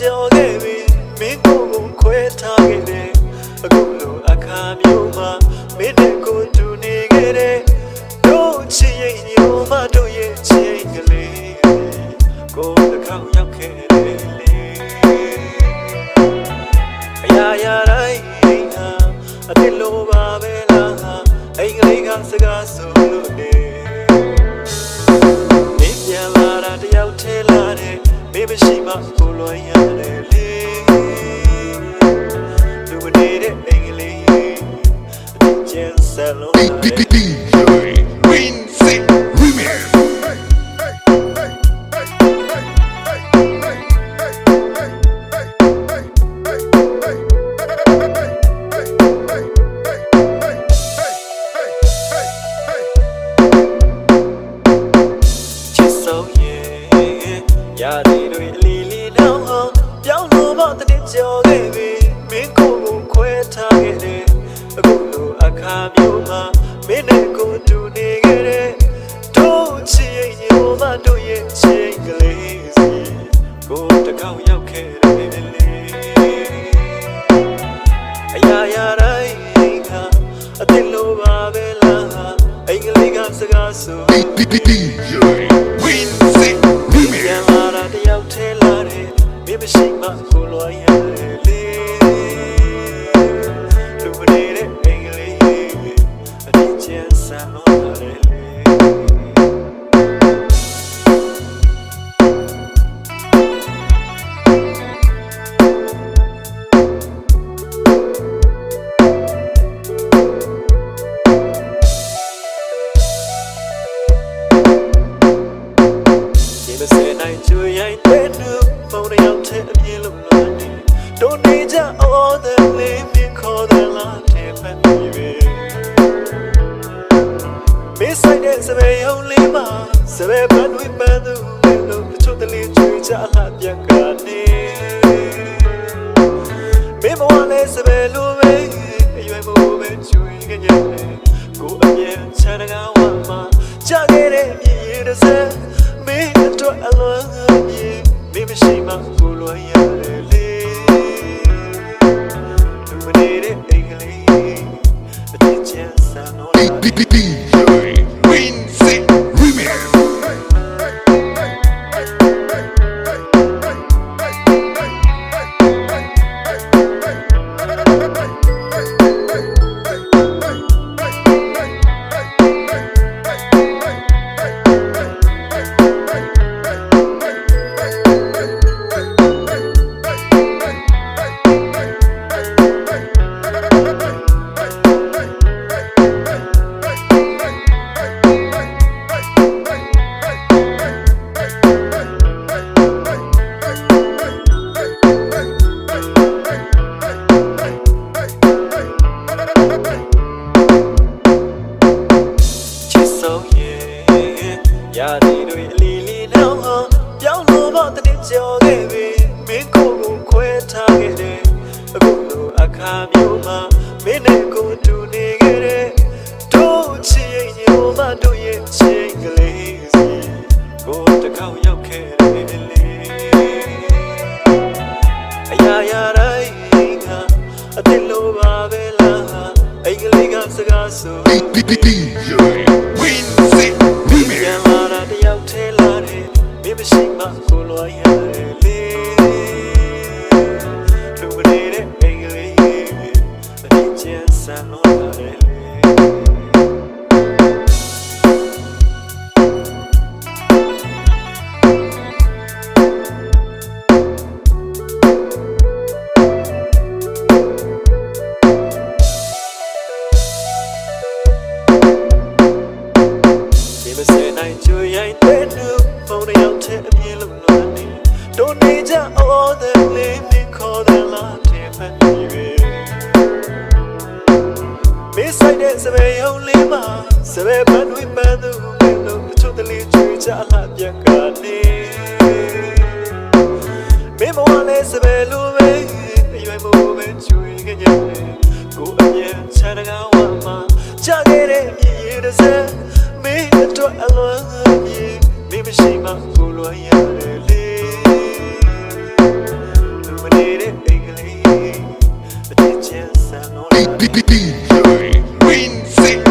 ကြော်ခဲ့ပြီမင်းကိုယ်ကိုခွဲထားခဲ့တယ်အခုလိုအခါမျိုးမှာမင်းနဲ့ကိုတူနေခဲ့တယ်တို့ချစ်ရင်ညိုမတို့ရဲ့ချစ်ရင်ကလေးကိုတစ်ခေါက်ရောက်ခဲ့တယ်လေအရာရာတိုင်းဟာအစ်လိုပါပဲလားအိမ်ကလေးကစကားဆိုလို့နေမင်းပြန်လာတာတယောက်တည်း မရှိမှကိုလွန်ရတယ်လေလူ ဆို DJ Quincy ပြ န်းရောက်တဲ့အမြင်လုံးလုံးနေတို့နေကြ all the live မြခေါ်တယ်လားတဲ့ဖက်ပြီးပဲမစ်ဆိုင်တဲ့စပယ်ယုံလေးမှာစပယ်ပန်းတွေပန်းသူလို့အချို့တလေးချွေချလာပြန်ကနေမင်းဘဝနဲ့စပယ်လိုပဲအရွယ်မို့ပဲချွေခဲ့ကြတယ်ကိုအမြင်ချမ်းတကားဝမ်းမှာကြာခဲ့တဲ့မြည်ရတဲ့စဲမင်းအတွက်အလွန်အမြ င်မင်းမ ရာဒီတွေအလီလီနောင်ဟောပြောင်းလို့မတဲ့ကြော်ခဲ့ပြီမင်းကိုယ်ကိုခွဲထားခဲ့တယ်အခုလိုအခါမျိုးမှာမင်းနဲ့ကိုတူနေခဲ့တဲ့တို့ချစ်ရဲ့ညိုမတို့ရဲ့ချိန်ကလေးစီကိုတကောက်ရောက်ခဲ့တယ်လေအရာရာတိုင်းကအစ်လိုပါပဲလားအင်္ဂလိပ်ကစကားဆို DJ Quincy လွန်ရတယ်လေလူမနေတဲ့အိမ်ကလေးအပြစ်ကျန်ဆန်လို့ရတယ်လေ စပယ်ယုံလေးမှာစပယ်ပန်းတွေပန်းသူလို့အချို့တလေးချွေချလာပြန်ကနေမင်းဘဝနဲ့စပယ်လိုပဲအရွယ်မို့ပဲချွေခဲ့ကြတယ်ကိုအမြင်ချမ်းတကားဝမ်းမှာကြာခဲ့တဲ့မြည်ရတဲ့စဲမင်းအတွက်အလွန်အမြင်မင်းမရှိမှကိုလွန်ရတယ်လေလူမနေတဲ့အိမ်ကလေးအချစ်ချမ်းဆန်တော့လာတယ် DJ green